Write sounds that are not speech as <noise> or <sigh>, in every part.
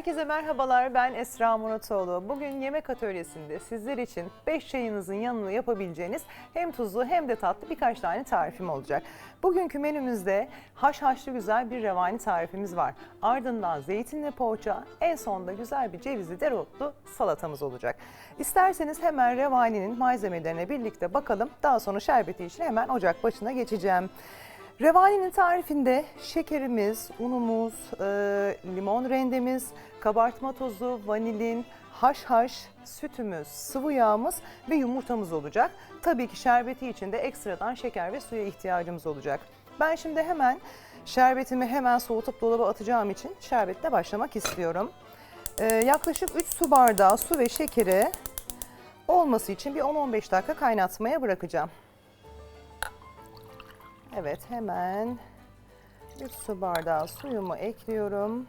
Herkese merhabalar. Ben Esra Muratoğlu. Bugün yemek atölyesinde sizler için 5 çayınızın yanına yapabileceğiniz hem tuzlu hem de tatlı birkaç tane tarifim olacak. Bugünkü menümüzde haşhaşlı güzel bir revani tarifimiz var. Ardından zeytinli poğaça, en sonunda güzel bir cevizli dereotlu salatamız olacak. İsterseniz hemen revaninin malzemelerine birlikte bakalım. Daha sonra şerbeti için hemen ocak başına geçeceğim. Revani'nin tarifinde şekerimiz, unumuz, e, limon rendemiz, kabartma tozu, vanilin, haşhaş, sütümüz, sıvı yağımız ve yumurtamız olacak. Tabii ki şerbeti için de ekstradan şeker ve suya ihtiyacımız olacak. Ben şimdi hemen şerbetimi hemen soğutup dolaba atacağım için şerbetle başlamak istiyorum. E, yaklaşık 3 su bardağı su ve şekeri olması için bir 10-15 dakika kaynatmaya bırakacağım. Evet hemen 3 su bardağı suyumu ekliyorum.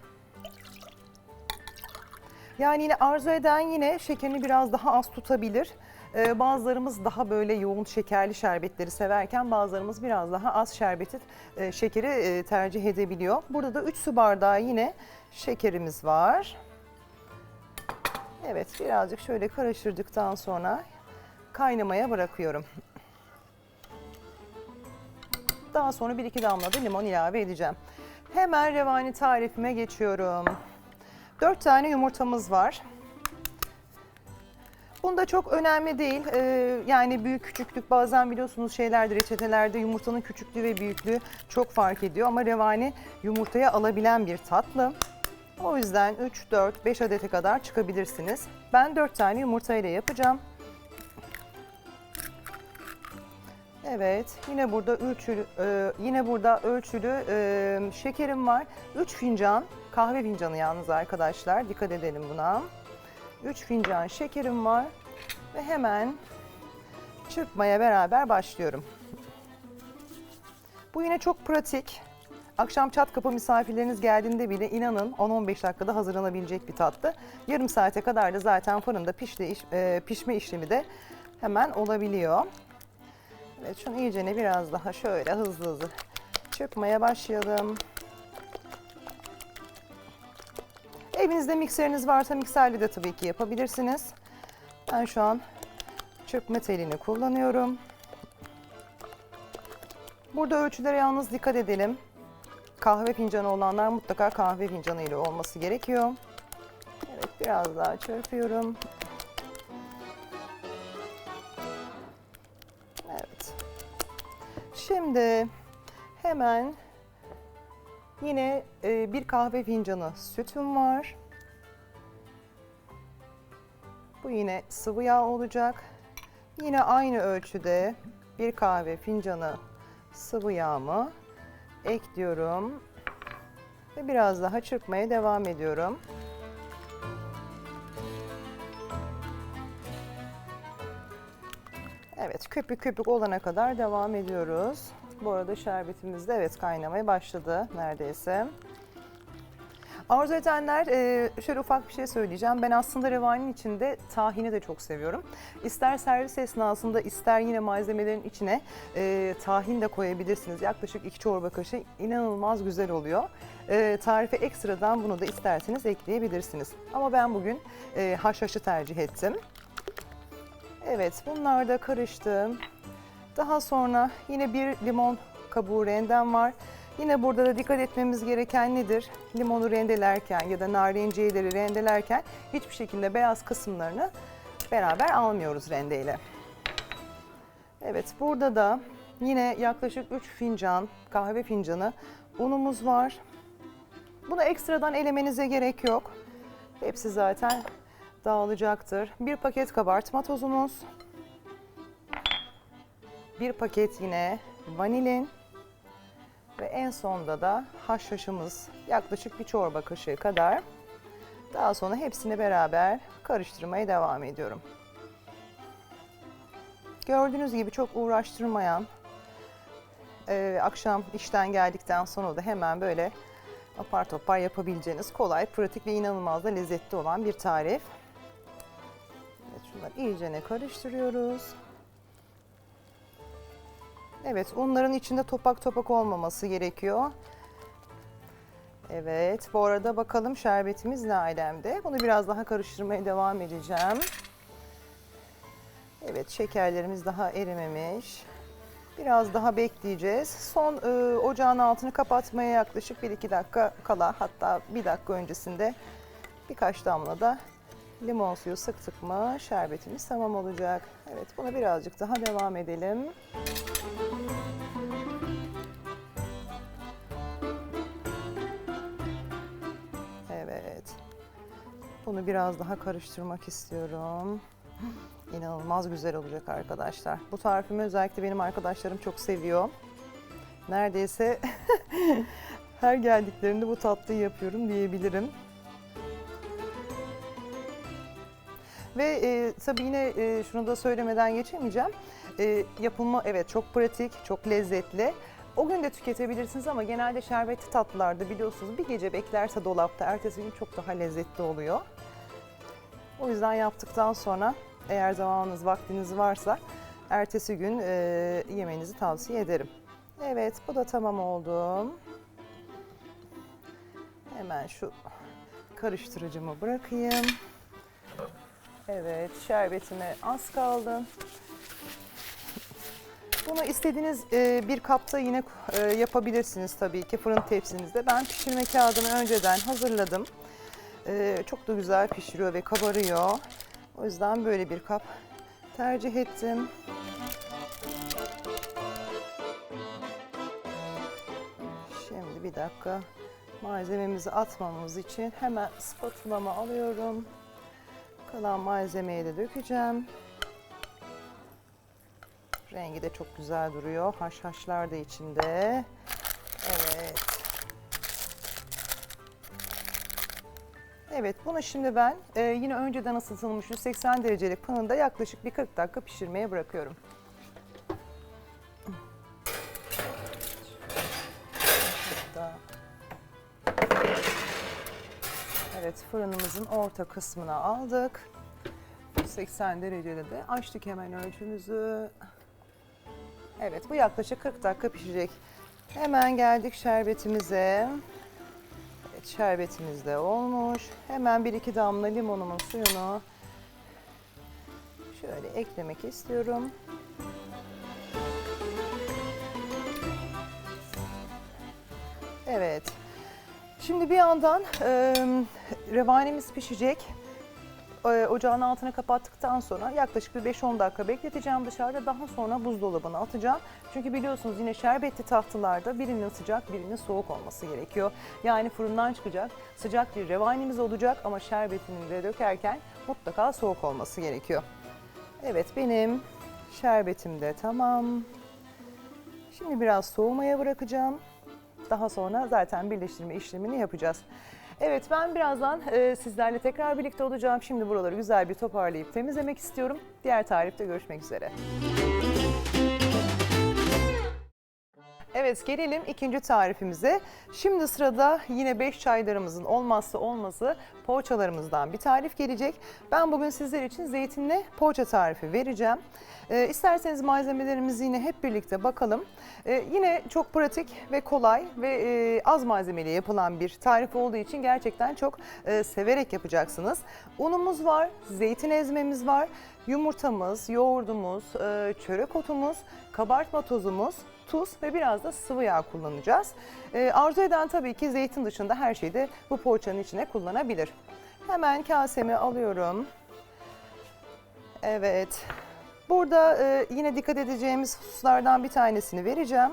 Yani yine arzu eden yine şekerini biraz daha az tutabilir. Ee, bazılarımız daha böyle yoğun şekerli şerbetleri severken bazılarımız biraz daha az şerbeti e, şekeri e, tercih edebiliyor. Burada da 3 su bardağı yine şekerimiz var. Evet birazcık şöyle karıştırdıktan sonra kaynamaya bırakıyorum. Daha sonra bir iki damla da limon ilave edeceğim. Hemen revani tarifime geçiyorum. 4 tane yumurtamız var. Bunda çok önemli değil. Ee, yani büyük küçüklük bazen biliyorsunuz şeylerde reçetelerde yumurtanın küçüklüğü ve büyüklüğü çok fark ediyor. Ama revani yumurtaya alabilen bir tatlı. O yüzden 3, 4, 5 adete kadar çıkabilirsiniz. Ben 4 tane yumurtayla yapacağım. Evet, yine burada ölçülü, e, yine burada ölçülü e, şekerim var. 3 fincan, kahve fincanı yalnız arkadaşlar. Dikkat edelim buna. 3 fincan şekerim var ve hemen çırpmaya beraber başlıyorum. Bu yine çok pratik. Akşam çat kapı misafirleriniz geldiğinde bile inanın 10-15 dakikada hazırlanabilecek bir tatlı. Yarım saate kadar da zaten fırında pişti, iş- e, pişme işlemi de hemen olabiliyor. Evet şunu iyicene biraz daha şöyle hızlı hızlı çırpmaya başlayalım. Evinizde mikseriniz varsa mikserle de tabii ki yapabilirsiniz. Ben şu an çırpma telini kullanıyorum. Burada ölçülere yalnız dikkat edelim. Kahve fincanı olanlar mutlaka kahve fincanı ile olması gerekiyor. Evet biraz daha çırpıyorum. Şimdi hemen yine e, bir kahve fincanı sütüm var. Bu yine sıvı yağ olacak. Yine aynı ölçüde bir kahve fincanı sıvı yağımı ekliyorum. Ve biraz daha çırpmaya devam ediyorum. Evet köpük köpük olana kadar devam ediyoruz. Bu arada şerbetimiz de evet kaynamaya başladı neredeyse. Arzu edenler e, şöyle ufak bir şey söyleyeceğim. Ben aslında revaninin içinde tahini de çok seviyorum. İster servis esnasında ister yine malzemelerin içine e, tahin de koyabilirsiniz. Yaklaşık iki çorba kaşığı inanılmaz güzel oluyor. E, tarife ekstradan bunu da isterseniz ekleyebilirsiniz. Ama ben bugün haşhaşı tercih ettim. Evet bunlar da karıştı. Daha sonra yine bir limon kabuğu rendem var. Yine burada da dikkat etmemiz gereken nedir? Limonu rendelerken ya da narenciyeleri rendelerken hiçbir şekilde beyaz kısımlarını beraber almıyoruz rendeyle. Evet burada da yine yaklaşık 3 fincan kahve fincanı unumuz var. Bunu ekstradan elemenize gerek yok. Hepsi zaten dağılacaktır. Bir paket kabartma tozumuz. Bir paket yine vanilin. Ve en sonda da haşhaşımız yaklaşık bir çorba kaşığı kadar. Daha sonra hepsini beraber karıştırmaya devam ediyorum. Gördüğünüz gibi çok uğraştırmayan, e, akşam işten geldikten sonra da hemen böyle apar topar yapabileceğiniz kolay, pratik ve inanılmaz da lezzetli olan bir tarif. Evet, şunları iyicene karıştırıyoruz. Evet, unların içinde topak topak olmaması gerekiyor. Evet, bu arada bakalım şerbetimiz ne alemde. Bunu biraz daha karıştırmaya devam edeceğim. Evet, şekerlerimiz daha erimemiş. Biraz daha bekleyeceğiz. Son e, ocağın altını kapatmaya yaklaşık 1-2 dakika kala hatta bir dakika öncesinde birkaç damla da limon suyu sıktık mı şerbetimiz tamam olacak. Evet, buna birazcık daha devam edelim. Evet. Bunu biraz daha karıştırmak istiyorum. İnanılmaz güzel olacak arkadaşlar. Bu tarifimi özellikle benim arkadaşlarım çok seviyor. Neredeyse <laughs> her geldiklerinde bu tatlıyı yapıyorum diyebilirim. Ve e, tabii yine e, şunu da söylemeden geçemeyeceğim. E, yapımı evet çok pratik, çok lezzetli. O gün de tüketebilirsiniz ama genelde şerbetli tatlılarda biliyorsunuz bir gece beklerse dolapta ertesi gün çok daha lezzetli oluyor. O yüzden yaptıktan sonra eğer zamanınız, vaktiniz varsa ertesi gün e, yemenizi tavsiye ederim. Evet, bu da tamam oldu. Hemen şu karıştırıcımı bırakayım. Evet, şerbetime az kaldı. Bunu istediğiniz e, bir kapta yine e, yapabilirsiniz tabii ki fırın tepsinizde. Ben pişirme kağıdını önceden hazırladım. E, çok da güzel pişiriyor ve kabarıyor. O yüzden böyle bir kap tercih ettim. Şimdi bir dakika malzememizi atmamız için hemen spatulamı alıyorum. Kalan malzemeyi de dökeceğim. Rengi de çok güzel duruyor. Haşhaşlar da içinde. Evet. Evet bunu şimdi ben e, yine önceden ısıtılmış 180 derecelik fırında yaklaşık bir 40 dakika pişirmeye bırakıyorum. Fırınımızın orta kısmına aldık. 180 derecede de açtık hemen ölçümüzü. Evet bu yaklaşık 40 dakika pişecek. Hemen geldik şerbetimize. Evet, şerbetimiz de olmuş. Hemen bir iki damla limonumun suyunu şöyle eklemek istiyorum. Evet. Şimdi bir yandan e, revanemiz pişecek. E, ocağın altını kapattıktan sonra yaklaşık bir 5-10 dakika bekleteceğim dışarıda. Daha sonra buzdolabına atacağım. Çünkü biliyorsunuz yine şerbetli tatlılarda birinin sıcak birinin soğuk olması gerekiyor. Yani fırından çıkacak sıcak bir revanemiz olacak ama şerbetini de dökerken mutlaka soğuk olması gerekiyor. Evet benim şerbetim de tamam. Şimdi biraz soğumaya bırakacağım. Daha sonra zaten birleştirme işlemini yapacağız. Evet ben birazdan e, sizlerle tekrar birlikte olacağım. Şimdi buraları güzel bir toparlayıp temizlemek istiyorum. Diğer tarifte görüşmek üzere. Evet gelelim ikinci tarifimize. Şimdi sırada yine 5 çaylarımızın olmazsa olmazı poğaçalarımızdan bir tarif gelecek. Ben bugün sizler için zeytinli poğaça tarifi vereceğim. Ee, isterseniz malzemelerimizi yine hep birlikte bakalım. Ee, yine çok pratik ve kolay ve e, az malzemeli yapılan bir tarif olduğu için gerçekten çok e, severek yapacaksınız. Unumuz var, zeytin ezmemiz var, yumurtamız, yoğurdumuz, e, çörek otumuz, kabartma tozumuz, tuz ve biraz da sıvı yağ kullanacağız. Ee, arzu eden tabii ki zeytin dışında her şeyi de bu poğaçanın içine kullanabilir. Hemen kasemi alıyorum. Evet. Burada e, yine dikkat edeceğimiz hususlardan bir tanesini vereceğim.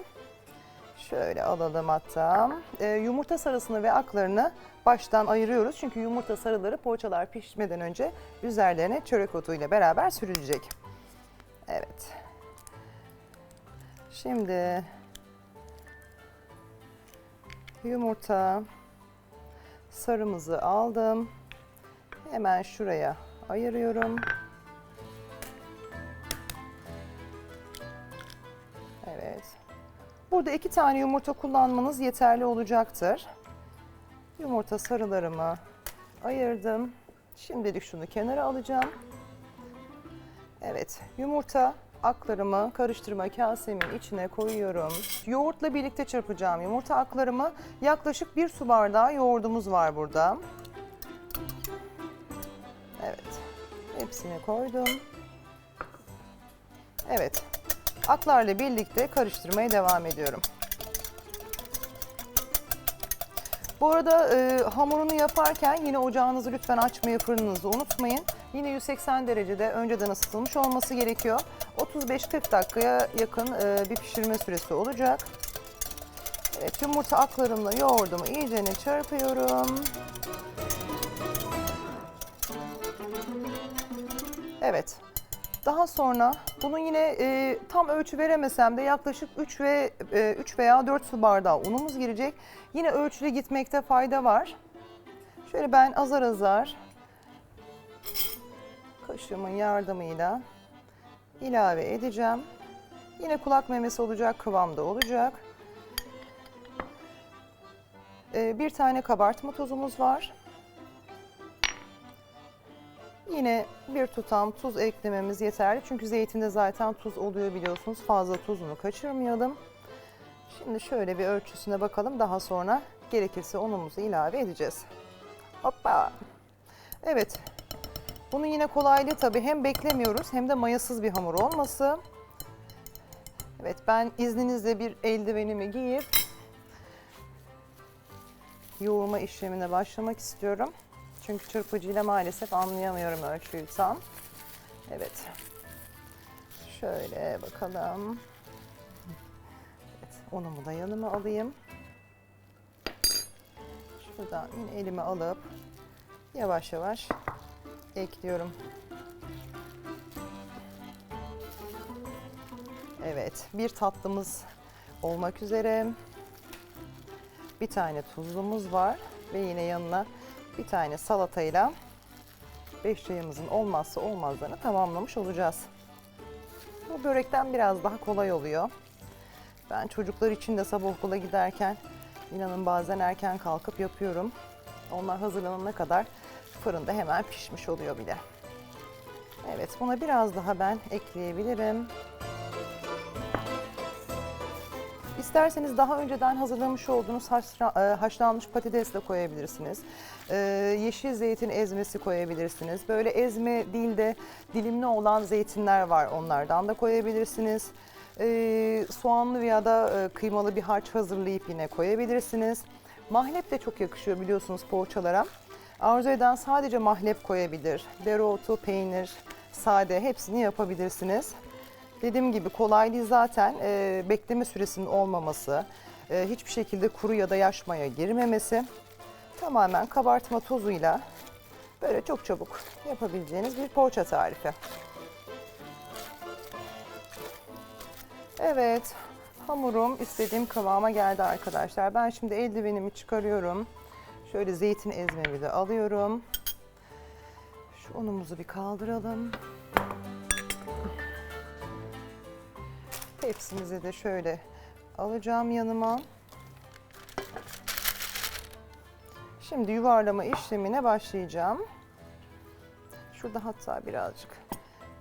Şöyle alalım hatta. E, yumurta sarısını ve aklarını baştan ayırıyoruz. Çünkü yumurta sarıları poğaçalar pişmeden önce üzerlerine çörek otu ile beraber sürülecek. Evet. Şimdi yumurta sarımızı aldım. Hemen şuraya ayırıyorum. Evet. Burada iki tane yumurta kullanmanız yeterli olacaktır. Yumurta sarılarımı ayırdım. Şimdilik şunu kenara alacağım. Evet, yumurta aklarımı karıştırma kasemin içine koyuyorum. Yoğurtla birlikte çırpacağım yumurta aklarımı. Yaklaşık bir su bardağı yoğurdumuz var burada. Evet. Hepsini koydum. Evet. Aklarla birlikte karıştırmaya devam ediyorum. Bu arada e, hamurunu yaparken yine ocağınızı lütfen açmayı, fırınınızı unutmayın. Yine 180 derecede önceden ısıtılmış olması gerekiyor. 35-40 dakikaya yakın e, bir pişirme süresi olacak. Evet, yumurta aklarımla yoğurdumu iyicene çırpıyorum. Evet. Daha sonra bunun yine e, tam ölçü veremesem de yaklaşık 3 ve e, 3 veya 4 su bardağı unumuz girecek. Yine ölçülü gitmekte fayda var. Şöyle ben azar azar kaşığımın yardımıyla ilave edeceğim. Yine kulak memesi olacak kıvamda olacak. E, bir tane kabartma tozumuz var. Yine bir tutam tuz eklememiz yeterli. Çünkü zeytinde zaten tuz oluyor biliyorsunuz. Fazla tuzunu kaçırmayalım. Şimdi şöyle bir ölçüsüne bakalım. Daha sonra gerekirse unumuzu ilave edeceğiz. Hoppa. Evet. Bunun yine kolaylığı tabii hem beklemiyoruz hem de mayasız bir hamur olması. Evet ben izninizle bir eldivenimi giyip yoğurma işlemine başlamak istiyorum. Çünkü çırpıcıyla maalesef anlayamıyorum ölçüyü tam. Evet. Şöyle bakalım. Evet, unumu da yanıma alayım. Şuradan yine elime alıp yavaş yavaş ekliyorum. Evet, bir tatlımız olmak üzere. Bir tane tuzlumuz var ve yine yanına bir tane salatayla beş çayımızın olmazsa olmazlarını tamamlamış olacağız. Bu börekten biraz daha kolay oluyor. Ben çocuklar için de sabah okula giderken inanın bazen erken kalkıp yapıyorum. Onlar hazırlanana kadar fırında hemen pişmiş oluyor bile. Evet buna biraz daha ben ekleyebilirim. İsterseniz daha önceden hazırlamış olduğunuz e, haşlanmış patates de koyabilirsiniz. Ee, yeşil zeytin ezmesi koyabilirsiniz. Böyle ezme değil de dilimli olan zeytinler var onlardan da koyabilirsiniz. Ee, soğanlı veya da e, kıymalı bir harç hazırlayıp yine koyabilirsiniz. Mahlep de çok yakışıyor biliyorsunuz poğaçalara. Arzu eden sadece mahlep koyabilir. Dereotu, peynir, sade hepsini yapabilirsiniz. Dediğim gibi kolaylığı zaten e, bekleme süresinin olmaması, e, hiçbir şekilde kuru ya da yaş maya girmemesi. Tamamen kabartma tozuyla böyle çok çabuk yapabileceğiniz bir poğaça tarifi. Evet, hamurum istediğim kıvama geldi arkadaşlar. Ben şimdi eldivenimi çıkarıyorum. Şöyle zeytin ezmemi de alıyorum. Şu unumuzu bir kaldıralım. Tepsimizi de şöyle alacağım yanıma. Şimdi yuvarlama işlemine başlayacağım. Şurada hatta birazcık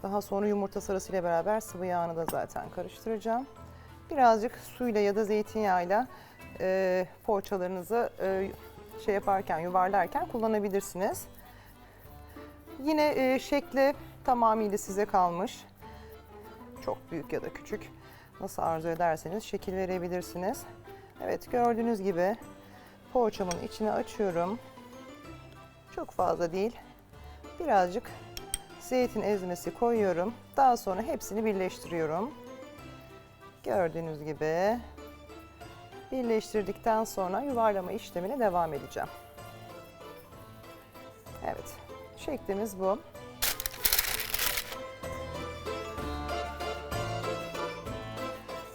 daha sonra yumurta sarısıyla beraber sıvı yağını da zaten karıştıracağım. Birazcık suyla ya da zeytinyağıyla e, poğaçalarınızı e, şey yaparken, yuvarlarken kullanabilirsiniz. Yine e, şekli tamamıyla size kalmış. Çok büyük ya da küçük. Nasıl arzu ederseniz şekil verebilirsiniz. Evet gördüğünüz gibi poğaçamın içine açıyorum. Çok fazla değil. Birazcık zeytin ezmesi koyuyorum. Daha sonra hepsini birleştiriyorum. Gördüğünüz gibi birleştirdikten sonra yuvarlama işlemine devam edeceğim. Evet, şeklimiz bu.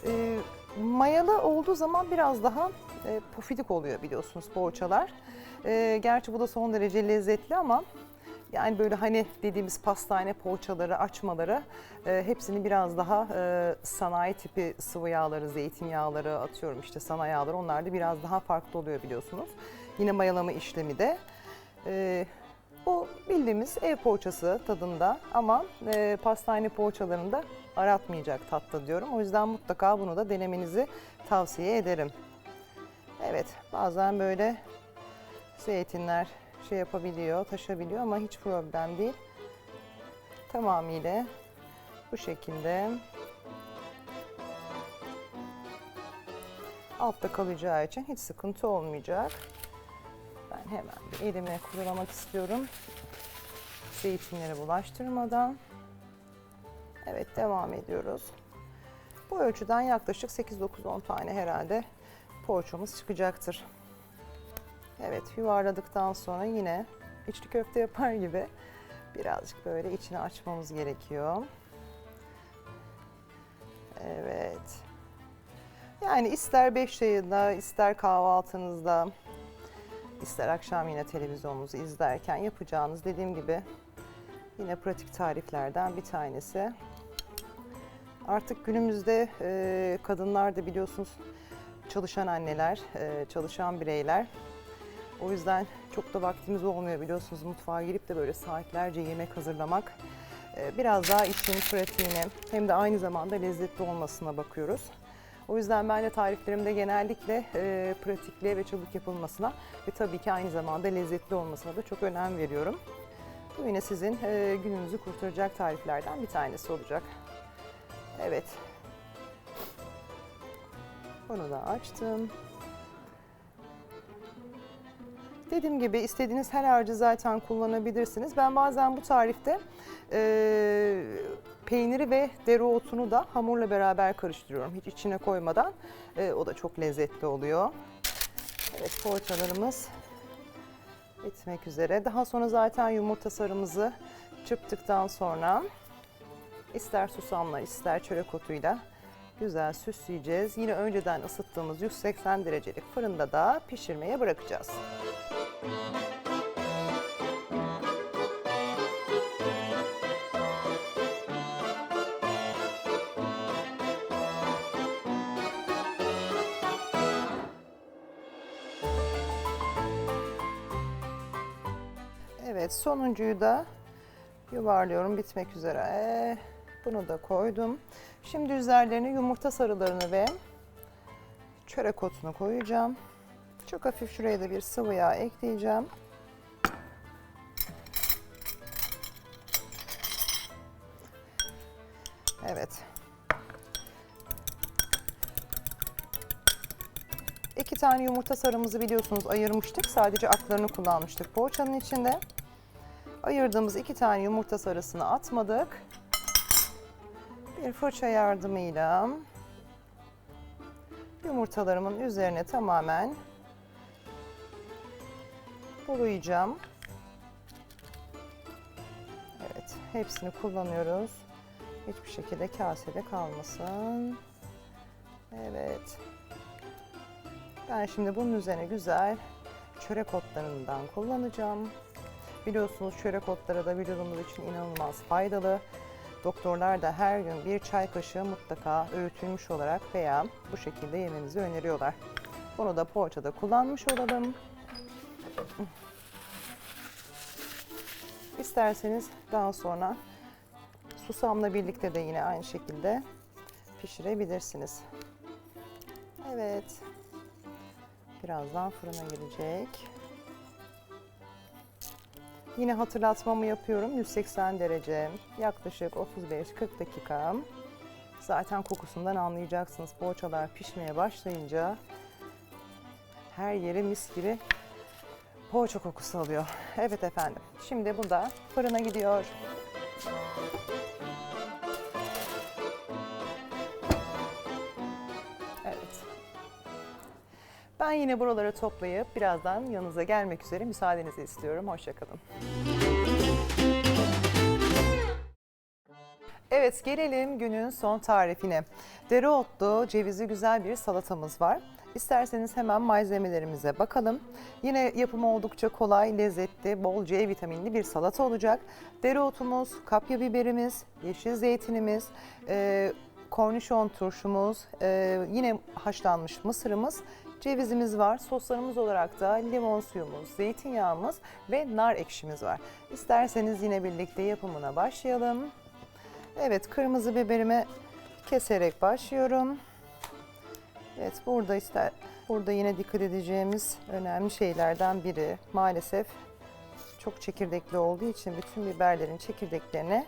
Ee, mayalı olduğu zaman biraz daha e, pofidik oluyor biliyorsunuz poğaçalar. Ee, gerçi bu da son derece lezzetli ama yani böyle hani dediğimiz pastane poğaçaları, açmaları e, hepsini biraz daha e, sanayi tipi sıvı yağları, zeytinyağları atıyorum işte sana yağları onlar da biraz daha farklı oluyor biliyorsunuz. Yine mayalama işlemi de. E, Bu bildiğimiz ev poğaçası tadında ama e, pastane poğaçalarında aratmayacak tatta diyorum. O yüzden mutlaka bunu da denemenizi tavsiye ederim. Evet bazen böyle zeytinler şey yapabiliyor, taşabiliyor ama hiç problem değil. Tamamıyla bu şekilde altta kalacağı için hiç sıkıntı olmayacak. Ben hemen bir elime kurulamak istiyorum. Zeytinleri bulaştırmadan. Evet devam ediyoruz. Bu ölçüden yaklaşık 8-9-10 tane herhalde poğaçamız çıkacaktır. Evet yuvarladıktan sonra yine içli köfte yapar gibi birazcık böyle içini açmamız gerekiyor. Evet. Yani ister beş çayında, ister kahvaltınızda, ister akşam yine televizyonunuzu izlerken yapacağınız dediğim gibi yine pratik tariflerden bir tanesi. Artık günümüzde e, kadınlar da biliyorsunuz çalışan anneler, e, çalışan bireyler. O yüzden çok da vaktimiz olmuyor biliyorsunuz mutfağa girip de böyle saatlerce yemek hazırlamak. E, biraz daha işin pratiğine hem de aynı zamanda lezzetli olmasına bakıyoruz. O yüzden ben de tariflerimde genellikle e, pratikliğe ve çabuk yapılmasına ve tabii ki aynı zamanda lezzetli olmasına da çok önem veriyorum. Bu yine sizin e, gününüzü kurtaracak tariflerden bir tanesi olacak. Evet. Bunu da açtım. Dediğim gibi istediğiniz her harcı zaten kullanabilirsiniz. Ben bazen bu tarifte e, peyniri ve dereotunu da hamurla beraber karıştırıyorum. Hiç içine koymadan. E, o da çok lezzetli oluyor. Evet poğaçalarımız bitmek üzere. Daha sonra zaten yumurta sarımızı çırptıktan sonra ister susamla ister çörek otuyla güzel süsleyeceğiz. Yine önceden ısıttığımız 180 derecelik fırında da pişirmeye bırakacağız. Evet sonuncuyu da yuvarlıyorum bitmek üzere. Bunu da koydum. Şimdi üzerlerine yumurta sarılarını ve çörek otunu koyacağım. Çok hafif şuraya da bir sıvı yağ ekleyeceğim. Evet. İki tane yumurta sarımızı biliyorsunuz ayırmıştık. Sadece aklarını kullanmıştık poğaçanın içinde. Ayırdığımız iki tane yumurta sarısını atmadık. Bir fırça yardımıyla yumurtalarımın üzerine tamamen bulayacağım. Evet, hepsini kullanıyoruz. Hiçbir şekilde kasede kalmasın. Evet. Ben şimdi bunun üzerine güzel çörek otlarından kullanacağım. Biliyorsunuz çörek otları da vücudumuz için inanılmaz faydalı. Doktorlar da her gün bir çay kaşığı mutlaka öğütülmüş olarak veya bu şekilde yememizi öneriyorlar. Bunu da poğaçada kullanmış olalım. İsterseniz daha sonra susamla birlikte de yine aynı şekilde pişirebilirsiniz. Evet. Birazdan fırına girecek. Yine hatırlatmamı yapıyorum. 180 derece, yaklaşık 35-40 dakika. Zaten kokusundan anlayacaksınız. Poğaçalar pişmeye başlayınca her yeri mis gibi poğaça kokusu alıyor. Evet efendim. Şimdi bu da fırına gidiyor. Evet. Ben yine buraları toplayıp birazdan yanınıza gelmek üzere müsaadenizi istiyorum. Hoşçakalın. Evet gelelim günün son tarifine. Dereotlu, cevizli güzel bir salatamız var. İsterseniz hemen malzemelerimize bakalım. Yine yapımı oldukça kolay, lezzetli, bol C vitaminli bir salata olacak. Dereotumuz, kapya biberimiz, yeşil zeytinimiz, e, kornişon turşumuz, e, yine haşlanmış mısırımız, Cevizimiz var. Soslarımız olarak da limon suyumuz, zeytinyağımız ve nar ekşimiz var. İsterseniz yine birlikte yapımına başlayalım. Evet kırmızı biberimi keserek başlıyorum. Evet burada ister burada yine dikkat edeceğimiz önemli şeylerden biri maalesef çok çekirdekli olduğu için bütün biberlerin çekirdeklerini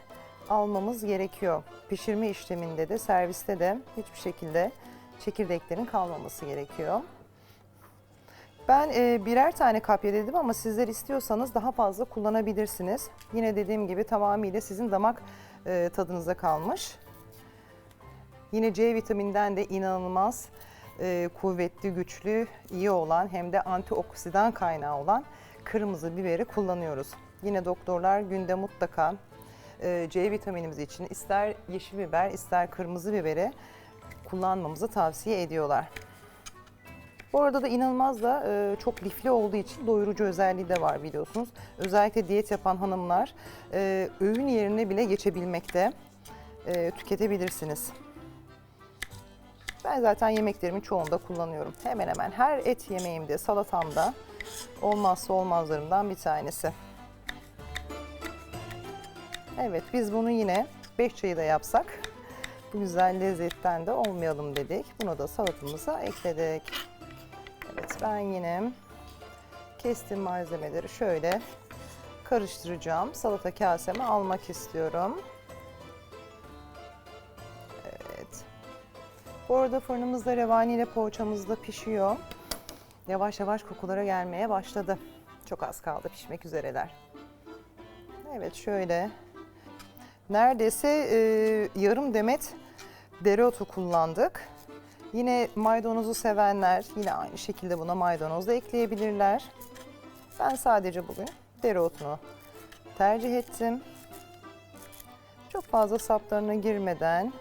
almamız gerekiyor. Pişirme işleminde de serviste de hiçbir şekilde çekirdeklerin kalmaması gerekiyor. Ben e, birer tane kapya dedim ama sizler istiyorsanız daha fazla kullanabilirsiniz. Yine dediğim gibi tamamıyla sizin damak e, tadınıza kalmış. Yine C vitaminden de inanılmaz e, kuvvetli, güçlü, iyi olan hem de antioksidan kaynağı olan kırmızı biberi kullanıyoruz. Yine doktorlar günde mutlaka e, C vitaminimiz için ister yeşil biber ister kırmızı biberi kullanmamızı tavsiye ediyorlar. Bu arada da inanılmaz da e, çok lifli olduğu için doyurucu özelliği de var biliyorsunuz. Özellikle diyet yapan hanımlar e, öğün yerine bile geçebilmekte. E, tüketebilirsiniz. Ben zaten yemeklerimin çoğunda kullanıyorum. Hemen hemen her et yemeğimde, salatamda olmazsa olmazlarımdan bir tanesi. Evet biz bunu yine 5 çayı da yapsak bu güzel lezzetten de olmayalım dedik. Bunu da salatamıza ekledik. Evet ben yine kestiğim malzemeleri şöyle karıştıracağım. Salata kaseme almak istiyorum. Bu arada fırınımızda revani ile poğaçamız da pişiyor. Yavaş yavaş kokulara gelmeye başladı. Çok az kaldı pişmek üzereler. Evet şöyle neredeyse e, yarım demet dereotu kullandık. Yine maydanozu sevenler yine aynı şekilde buna maydanoz da ekleyebilirler. Ben sadece bugün dereotunu tercih ettim. Çok fazla saplarına girmeden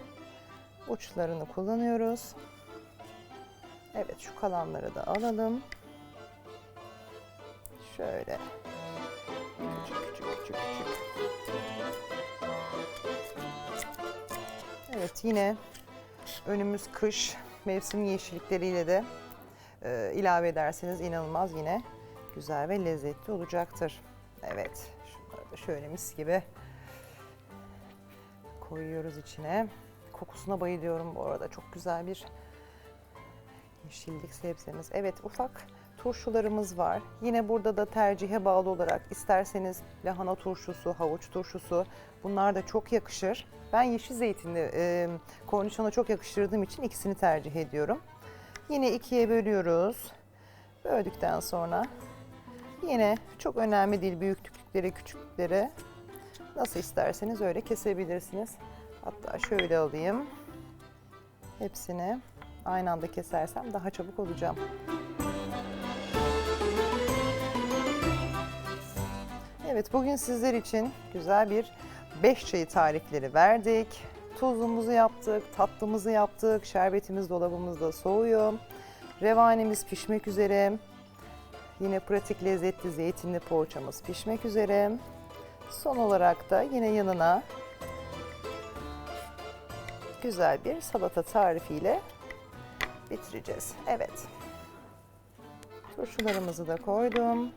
uçlarını kullanıyoruz. Evet şu kalanları da alalım. Şöyle. Küçük küçük küçük küçük. Evet yine önümüz kış mevsim yeşillikleriyle de e, ilave ederseniz inanılmaz yine güzel ve lezzetli olacaktır. Evet şunları da şöyle mis gibi koyuyoruz içine. Kokusuna bayılıyorum bu arada çok güzel bir yeşillik sebzemiz. Evet ufak turşularımız var. Yine burada da tercihe bağlı olarak isterseniz lahana turşusu, havuç turşusu bunlar da çok yakışır. Ben yeşil zeytinli e, kornişona çok yakıştırdığım için ikisini tercih ediyorum. Yine ikiye bölüyoruz. Böldükten sonra yine çok önemli değil büyüklükleri, küçüklükleri nasıl isterseniz öyle kesebilirsiniz. Hatta şöyle alayım. Hepsini aynı anda kesersem daha çabuk olacağım. Evet bugün sizler için güzel bir 5 çayı tarifleri verdik. Tuzumuzu yaptık, tatlımızı yaptık, şerbetimiz dolabımızda soğuyor. Revanemiz pişmek üzere. Yine pratik lezzetli zeytinli poğaçamız pişmek üzere. Son olarak da yine yanına güzel bir salata tarifiyle bitireceğiz. Evet. Turşularımızı da koydum.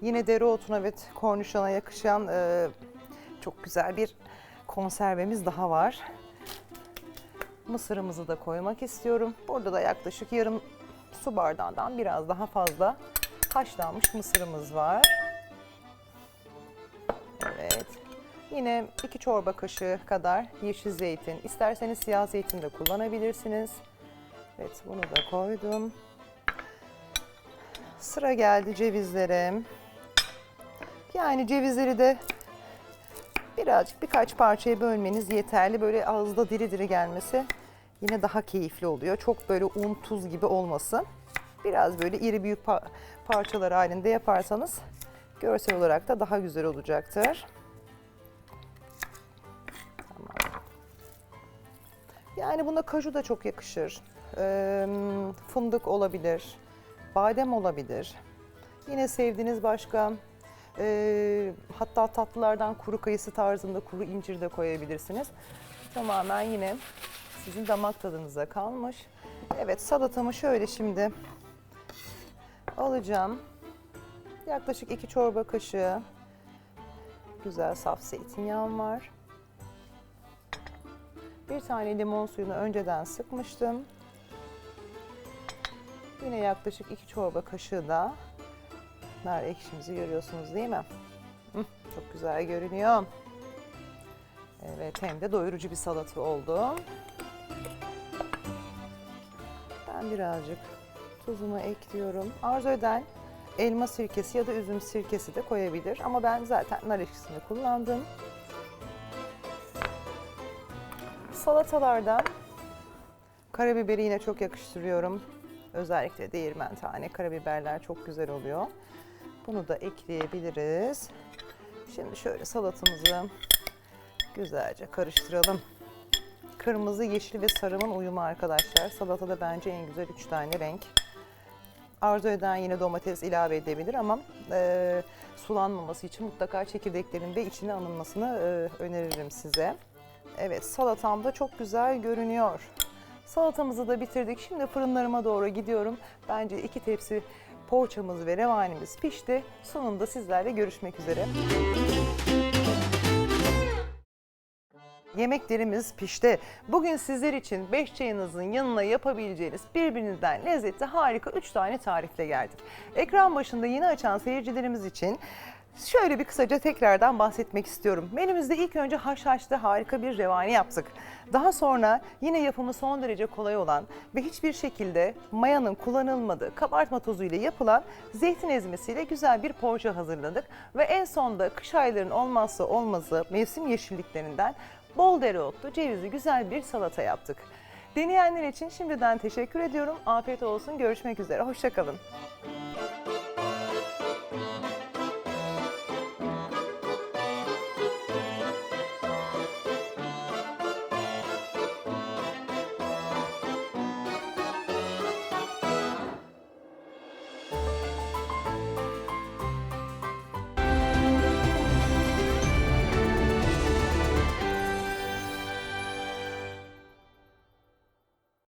Yine dereotuna ve kornişona yakışan e, çok güzel bir konservemiz daha var. Mısırımızı da koymak istiyorum. Burada da yaklaşık yarım su bardağından biraz daha fazla haşlanmış mısırımız var. Yine iki çorba kaşığı kadar yeşil zeytin. İsterseniz siyah zeytin de kullanabilirsiniz. Evet bunu da koydum. Sıra geldi cevizlere. Yani cevizleri de birazcık birkaç parçaya bölmeniz yeterli. Böyle ağızda diri diri gelmesi yine daha keyifli oluyor. Çok böyle un tuz gibi olmasın. Biraz böyle iri büyük pa- parçalar halinde yaparsanız görsel olarak da daha güzel olacaktır. Yani buna kaju da çok yakışır. Fındık olabilir, badem olabilir. Yine sevdiğiniz başka hatta tatlılardan kuru kayısı tarzında kuru incir de koyabilirsiniz. Tamamen yine Sizin damak tadınıza kalmış. Evet salatamı şöyle şimdi alacağım. Yaklaşık 2 çorba kaşığı güzel saf zeytinyağım var. Bir tane limon suyunu önceden sıkmıştım. Yine yaklaşık 2 çorba kaşığı da nar ekşimizi görüyorsunuz değil mi? Çok güzel görünüyor. Evet hem de doyurucu bir salata oldu. Ben birazcık tuzumu ekliyorum. Arzu eden elma sirkesi ya da üzüm sirkesi de koyabilir. Ama ben zaten nar ekşisini kullandım. Salatalardan karabiberi yine çok yakıştırıyorum. Özellikle değirmen tane karabiberler çok güzel oluyor. Bunu da ekleyebiliriz. Şimdi şöyle salatamızı güzelce karıştıralım. Kırmızı, yeşil ve sarımın uyumu arkadaşlar. Salatada bence en güzel 3 tane renk. Arzu eden yine domates ilave edebilir ama e, sulanmaması için mutlaka çekirdeklerin de içine alınmasını e, öneririm size. Evet salatam da çok güzel görünüyor. Salatamızı da bitirdik. Şimdi fırınlarıma doğru gidiyorum. Bence iki tepsi poğaçamız ve revanimiz pişti. Sonunda sizlerle görüşmek üzere. Yemeklerimiz pişti. Bugün sizler için 5 çayınızın yanına yapabileceğiniz birbirinden lezzetli harika 3 tane tarifle geldik. Ekran başında yeni açan seyircilerimiz için şöyle bir kısaca tekrardan bahsetmek istiyorum. Menümüzde ilk önce haşhaşlı harika bir revani yaptık. Daha sonra yine yapımı son derece kolay olan ve hiçbir şekilde mayanın kullanılmadığı kabartma tozu ile yapılan zeytin ezmesiyle güzel bir poğaça hazırladık. Ve en sonda kış aylarının olmazsa olmazı mevsim yeşilliklerinden bol dereotlu, cevizli güzel bir salata yaptık. Deneyenler için şimdiden teşekkür ediyorum. Afiyet olsun. Görüşmek üzere. Hoşçakalın.